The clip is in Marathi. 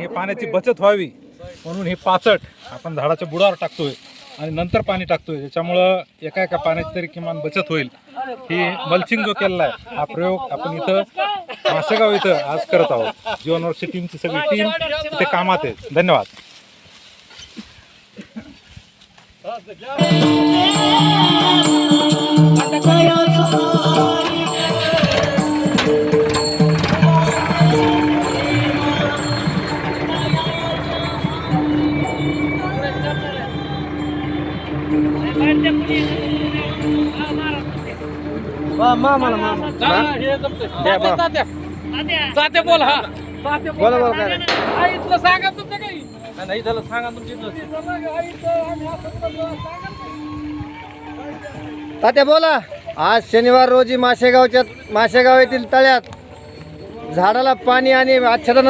आणि हे पाण्याची बचत व्हावी म्हणून हे पाचट आपण झाडाच्या बुडावर टाकतोय आणि नंतर पाणी टाकतोय. त्याच्यामुळं एका एका पाण्याची तरी किमान बचत होईल. ही मल्चिंग जो केलेला आहे हा प्रयोग आपण इथं मासेगाव इथं आज करत आहोत. जीवनवर्ष टीमची सगळी टीम ते कामात आहे. धन्यवाद. तात्या बोल हा. बोला बोला. काय? आई तुला सांगा तुमचं काही. नाही झालं सांगा तुमची तात्या बोला. आज शनिवार रोजी माशेगावच्या माशेगाव येथील तळ्यात झाडाला पाणी आणि आच्छादन